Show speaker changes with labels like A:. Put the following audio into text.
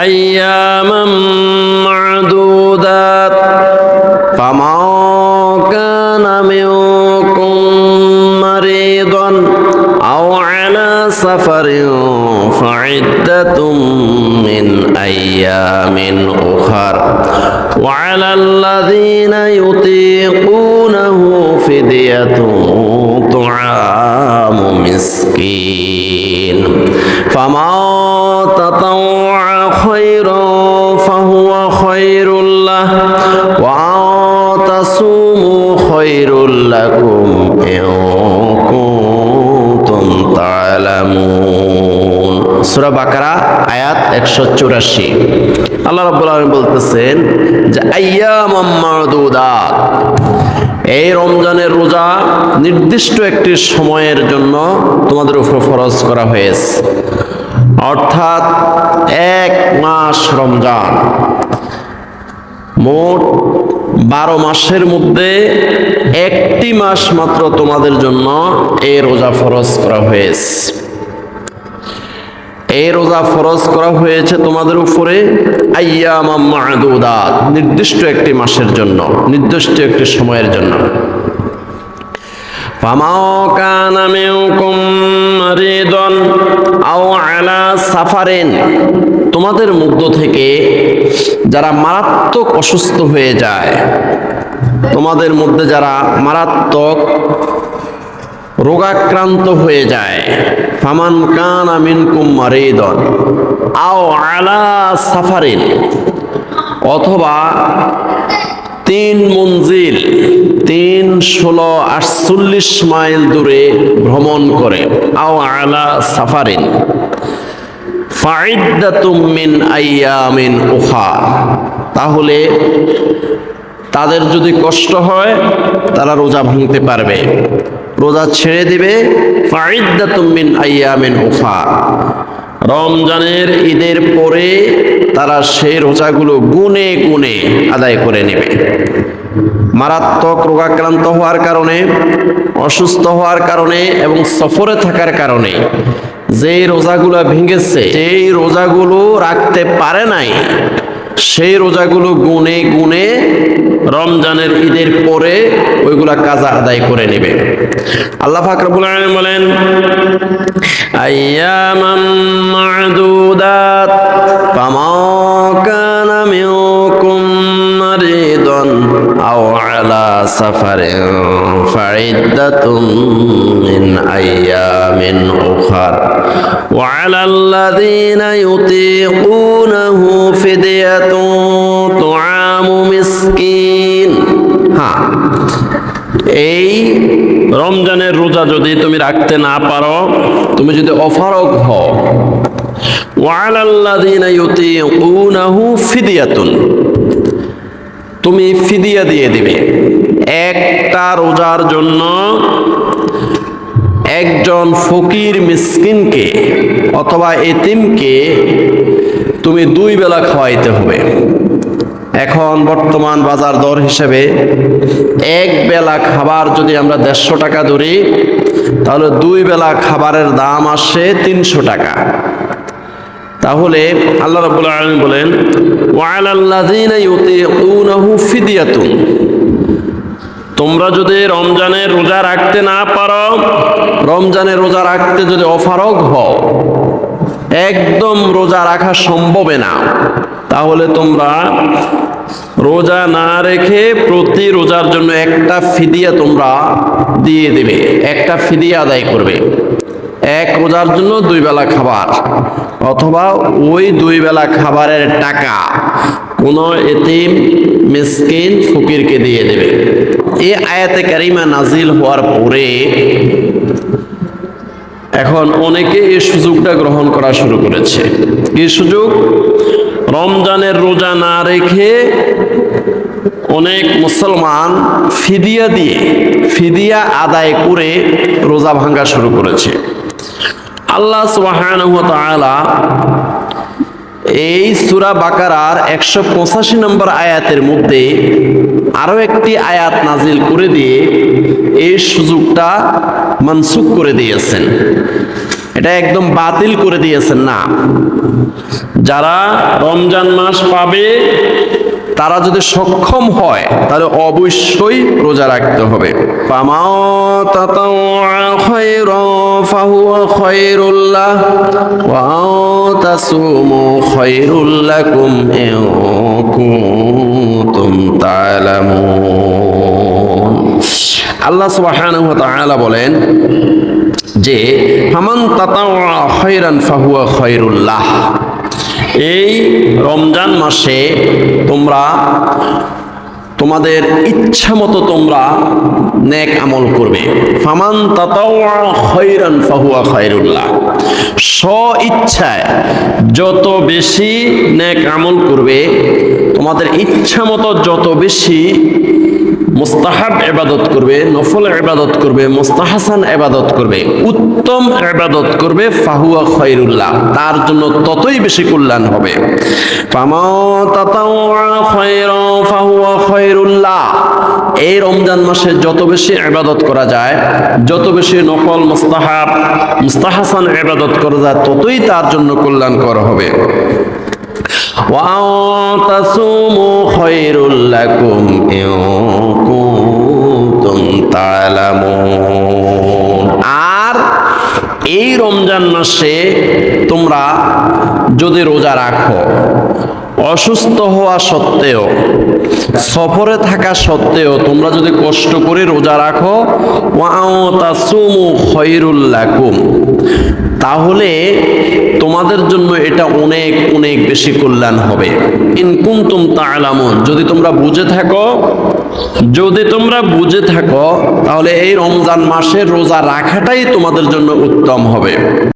A: أياما معدودات فمن كان منكم مريضا أو على سفر فعدة من أيام أخر. وعلى الذين يطيقونه فدية طعام مسكين. فمن تطوع لكم إن كنتم تعلمون সূরা বাকারা আয়াত একশো চুরাশি আল্লাহ রাব্বুল আলামিন বলতেছেন যে আইয়ামাম মাদুদাত এই রমজানের রোজা নির্দিষ্ট একটি সময়ের জন্য তোমাদের উপর ফরজ করা হয়েছে অর্থাৎ এক মাস রমজান মোট বারো মাসের মধ্যে একটি মাস মাত্র তোমাদের জন্য এই রোজা ফরজ করা হয়েছে। এই রোজা ফরজ করা হয়েছে তোমাদের উপরে নির্দিষ্ট একটি মাসের জন্য, নির্দিষ্ট একটি সময়ের জন্য। তোমাদের মধ্য থেকে যারা মারাত্মক অসুস্থ হয়ে যায়, তোমাদের মধ্যে যারা মারাত্মক রোগাক্রান্ত হয়ে যায়, ফামান কান মিনকুম মারিদন, আও আলা সাফারিন, অথবা তিন মঞ্জিল, তিন ষোলো আটচল্লিশ মাইল দূরে ভ্রমণ করে, আও আলা সাফারিন। তাহলে তাদের যদি কষ্ট হয়, তারা রোজা ভাঙতে পারবে। রোজা ছেড়ে দিবে ফাইদ্দাতুম মিন আইয়ামিন উখা। রমজানের ঈদের পরে তারা সেই রোজাগুলো গুনে গুনে আদায় করে নেবে। মারাত্মক রোগাক্রান্ত হওয়ার কারণে, অসুস্থ হওয়ার কারণে এবং সফরে থাকার কারণে যে রোজাগুলো ভেঙেছে সেই রোজাগুলো রাখতে পারে নাই, সেই রোজাগুলো গুনে গুনে রমজানের ঈদের পরে ওইগুলা কাজা আদায় করে নেবে। আল্লাহ ফাকরুল আলম বলেন আইয়ামাম মাদুদাত, ফামা কানা মিনকুম মারিদান। আও আলা সাফারিন ফাইদ্দাতুম মিন আইয়ামিন উখার وعلى الذين يطيقونه فدية طعام مسكين হ্যাঁ এই রমজানের রোজা যদি তুমি রাখতে না পারো তুমি যদি অফারক হও ওয়ালাল্লাযীনা ইউতিকুনাহু ফিদিয়াতুন তুমি ফিদিয়া দিয়ে দিবে। একটা রোজার জন্য একজন ফকির মিসকিনকে অথবা এতিমকে তুমি দুই বেলা খাওয়াইতে হবে। এখন বর্তমান বাজার দর হিসেবে এক বেলা খাবার যদি আমরা দেড়শো টাকা ধরি, তাহলে দুই বেলা খাবারের দাম আসে তিনশো টাকা। তাহলে আল্লাহ রাব্বুল আলামিন বলেন তোমরা যদি রমজানের রোজা রাখতে না পারো, রমজানের রোজা রাখতে যদি অফারক হও, একদম রোজা রাখা সম্ভবে না। তাহলে তোমরা রোজা না রেখে প্রতি রোজার জন্য একটা ফিদিয়া তোমরা দিয়ে দেবে, একটা ফিদিয়া আদায় করবে। এক রোজার জন্য দুই বেলা খাবার অথবা ওই দুই বেলা খাবারের টাকা কোনো এতিম, মিসকিন, ফকিরকে দিয়ে দেবে। এই আয়াতে কারিমা নাজিল হওয়ার পরে এখন অনেকে এই সুযোগটা গ্রহণ করা শুরু করেছে। এই সুযোগ রমজানের রোজা না রেখে অনেক মুসলমান ফিদিয়া দিয়ে, ফিদিয়া আদায় করে রোজা ভাঙ্গা শুরু করেছে। আল্লাহ সুবহানাহু ওয়া তাআলা এই সুরা বাকারার একশো পঁচাশি নম্বর আয়াতের মধ্যে আরও একটি আয়াত নাজিল করে দিয়ে এই সুযোগটা মনসুখ করে দিয়েছেন। এটা একদম বাতিল করে দিয়েছেন না। যারা রমজান মাস পাবে তারা যদি সক্ষম হয়, তাহলে অবশ্যই রোজা রাখতে হবে। আল্লাহ তাআলা বলেন যে, ফামান তাতাওয়া খায়রান ফাহুয়া খায়রুল্লাহ এই রমজান মাসে তোমরা, তোমাদের ইচ্ছা মতো তোমরা নেক আমল করবে। ফামান খৈরান ফাহুয়া খায়রুল্লাহ। স্ব ইচ্ছায় যত বেশি নেক আমল করবে, তোমাদের ইচ্ছা মতো যত বেশি মোস্তাহাব এবাদত করবে, নফল এবাদত করবে, মোস্তাহাসান এবাদত করবে, উত্তম এবাদত করবে, ফাহুয়া খয়রুল্লাহ। তার জন্য ততই বেশি কল্যাণ হবে। ফাহুয়া খয়রুল্লাহ। এই রমজান মাসে যত বেশি এবাদত করা যায়, যত বেশি নকল মোস্তাহাব, মুস্তাহাসান এবাদত করা যায়, ততই তার জন্য কল্যাণকর হবে। ওয়া তাসুমু খয়রুল্লাকুম ইউ আর এই রমজান মাসে তোমরা যদি রোজা রাখো, অসুস্থ হওয়া সত্ত্বেও, সফরে থাকা সত্ত্বেও তোমরা যদি কষ্ট করে রোজা রাখো লাকুম। তাহলে তোমাদের জন্য এটা অনেক অনেক বেশি কল্যাণ হবে। ইনকুম তুম তা যদি তোমরা বুঝে থাকো যদি তোমরা বুঝে থাকো তাহলে এই রমজান মাসের রোজা রাখাটাই তোমাদের জন্য উত্তম হবে।